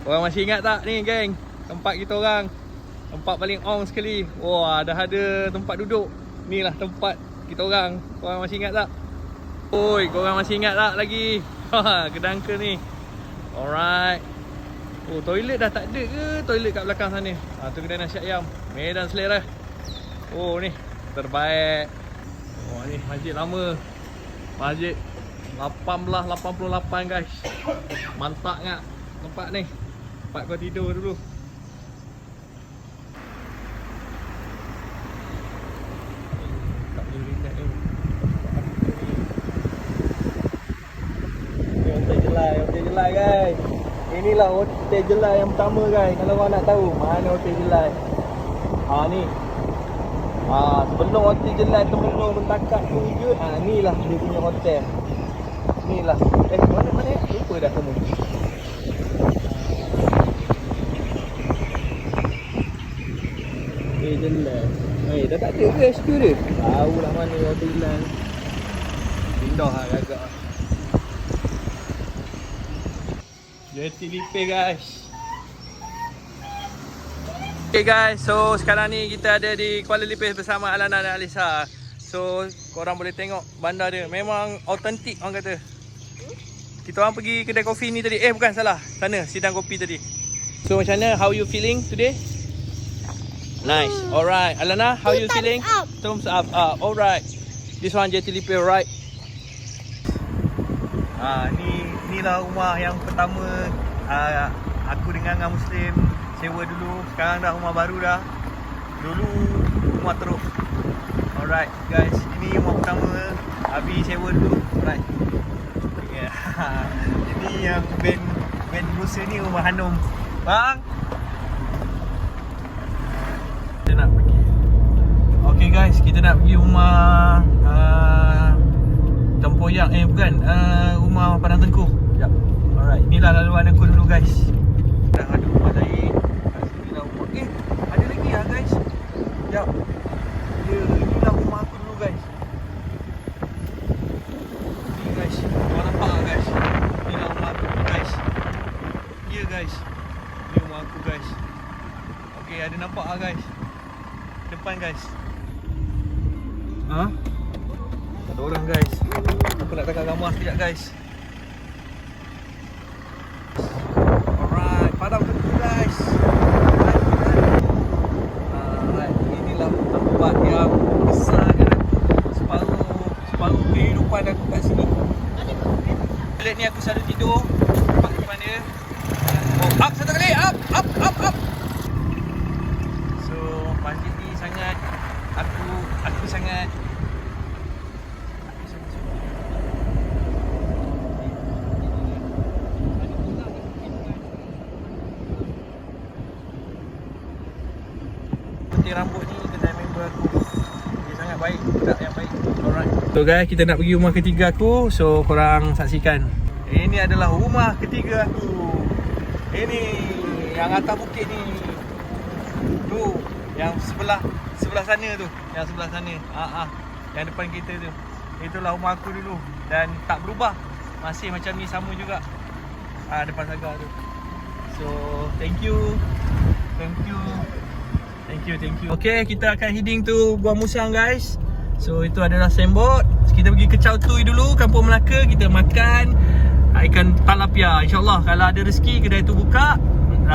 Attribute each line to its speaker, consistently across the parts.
Speaker 1: Korang masih ingat tak ni geng? Tempat kita orang. Tempat paling on sekali. Wah dah ada tempat duduk. Ni lah tempat kita orang. Korang masih ingat tak? Oi korang masih ingat tak lagi? Kedangka ni. Alright. Oh toilet dah tak ada ke? Toilet kat belakang sana. Ha, Tu kedai nasi ayam. Medan selera. Oh ni. Terbaik. Oh ni masjid lama. Masjid 1888 guys. Mantap ngak Tempat ni Tempat kau tidur dulu. Inilah hotel jelai yang pertama guys. Kalau korang nak tahu mana hotel jelai? Ha ni. Ha sebelum hotel jelai temenung mentakat tu je Ha ni lah dia punya hotel. Ni lah. Eh mana mana? Lupa dah semua Eh jelai Eh dah tak ada HQ dia? Tahu lah mana hotel jelai Pindah lah agak. Jeti Lipe guys. Okay guys, so sekarang ni kita ada di Kuala Lipis bersama Alana dan Alisa. So korang boleh tengok bandar dia. Memang autentik orang kata. Kita orang pergi kedai kopi ni tadi. Eh bukan salah, sana sidang kopi tadi. So macam mana, how you feeling today? Nice, alright Alana, how you
Speaker 2: Thumbs
Speaker 1: feeling?
Speaker 2: up.
Speaker 1: Thumbs up, uh, alright This one Jeti Lipe, right? Ah, ni ni lah rumah yang pertama ah, aku dengan Angah Muslim sewa dulu. Sekarang dah rumah baru dah. Dulu rumah teruk. Alright guys, ini rumah pertama Abi sewa dulu. Alright. Yeah. ini yang band band Musa ni rumah Hanum. Bang. Kita nak pergi. Okay guys, kita nak pergi rumah uh, Tempoyak eh bukan uh, rumah Padang Tengku. Jap. Alright, inilah laluan aku dulu guys. Dah ada rumah lain. Kat sini lah rumah. Eh, ada lagi ah guys. Jap. Ya, inilah rumah aku dulu guys. Ni guys. Kau nampak tak guys? Inilah rumah aku dulu guys. Ya guys. Ni rumah aku guys. Okay, ada nampak ah guys. Depan guys. Ha? Ada orang guys. Aku nak tangkap gambar sekejap guys. Alright, padam tentu guys. Alright, inilah tempat yang besar kan? Separuh, separuh kehidupan aku kat sini. Bilik ni aku selalu tidur Tempat depan dia Oh, up satu kali, up, up, up, up So, masjid ni sangat Aku, aku sangat. Aku sangat suka Putih rambut ni kedai member aku. Dia sangat baik, budak yang baik. Alright. So guys, kita nak pergi rumah ketiga aku. So korang saksikan. Ini adalah rumah ketiga aku. Ini yang atas bukit ni. Tu Yang sebelah Sebelah sana tu Yang sebelah sana ha, ha. Yang depan kita tu Itulah rumah aku dulu Dan tak berubah Masih macam ni sama juga ha, Depan saga tu So thank you Thank you Thank you, thank you. Okay, kita akan heading to Gua Musang guys. So itu adalah signboard. Kita pergi ke Chow Tui dulu, Kampung Melaka. Kita makan ikan talapia. InsyaAllah kalau ada rezeki kedai tu buka,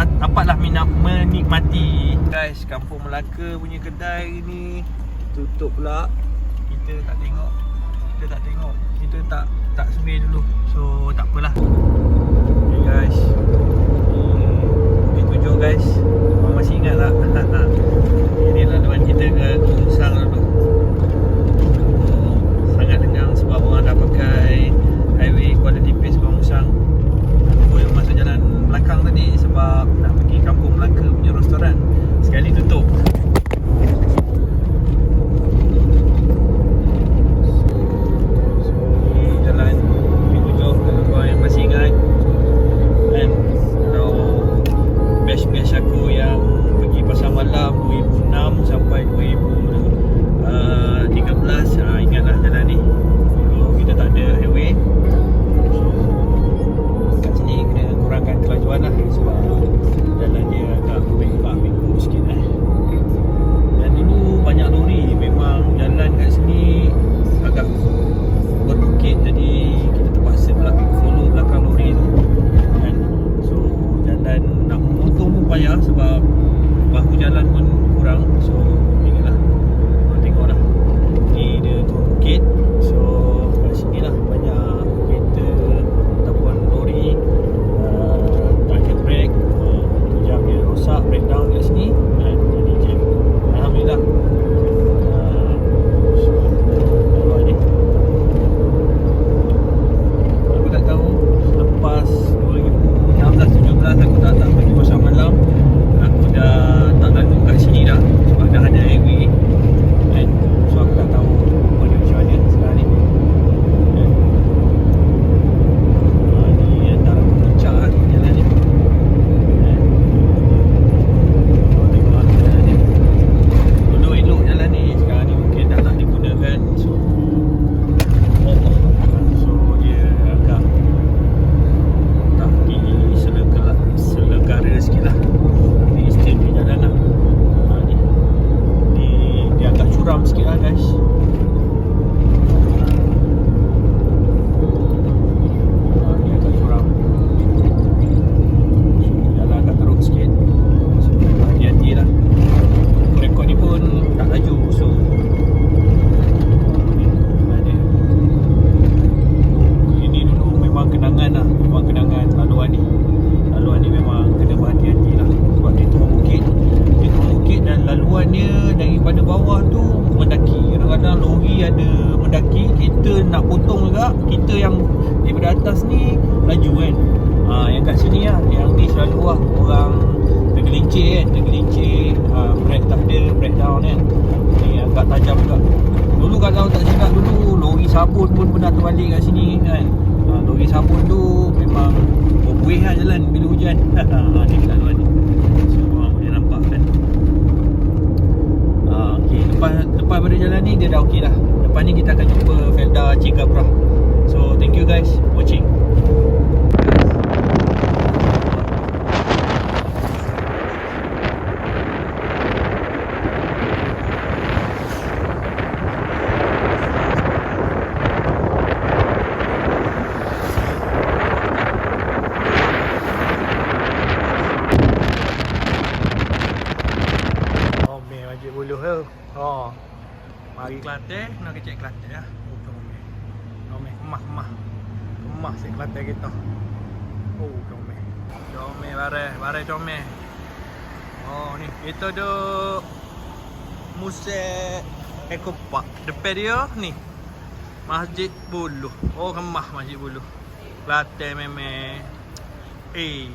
Speaker 1: dapatlah minat menikmati. Guys, Kampung Melaka punya kedai ni tutup pula. Kita tak tengok. Kita tak tengok. Kita tak tak survey dulu. So tak apalah. Okay guys. Tujuh guys. Masih ingat tak? Ini laluan kita ke Kusang lah Yang ni selalu lah Orang tergelincir kan Tergelincir ha, Brake tak ada Breakdown kan. Ni agak tajam juga. Dulu kalau tak cakap dulu Lori sabun pun pernah terbalik kat sini kan. Ha, Lori sabun tu memang Berbuih lah jalan bila hujan. Ha, Ni kelaluan ni So korang boleh nampak kan. Ha, Okay lepas, lepas pada jalan ni dia dah okey dah Lepas ni kita akan jumpa Felda Cigabrah So thank you guys watching Oh, me wajib buluh tu. Oh. Mari Kelantan, nak kecek Kelantan ya. Oh, tu me. Oh, me emah emah. Emah si Kelantan kita. Oh, tu me. Comel bare, bare comel. Oh, ni kita duk Musik Eco Park. Depan dia ni. Masjid Buluh. Oh, kemah Masjid Buluh. Kelantan memang. Eh,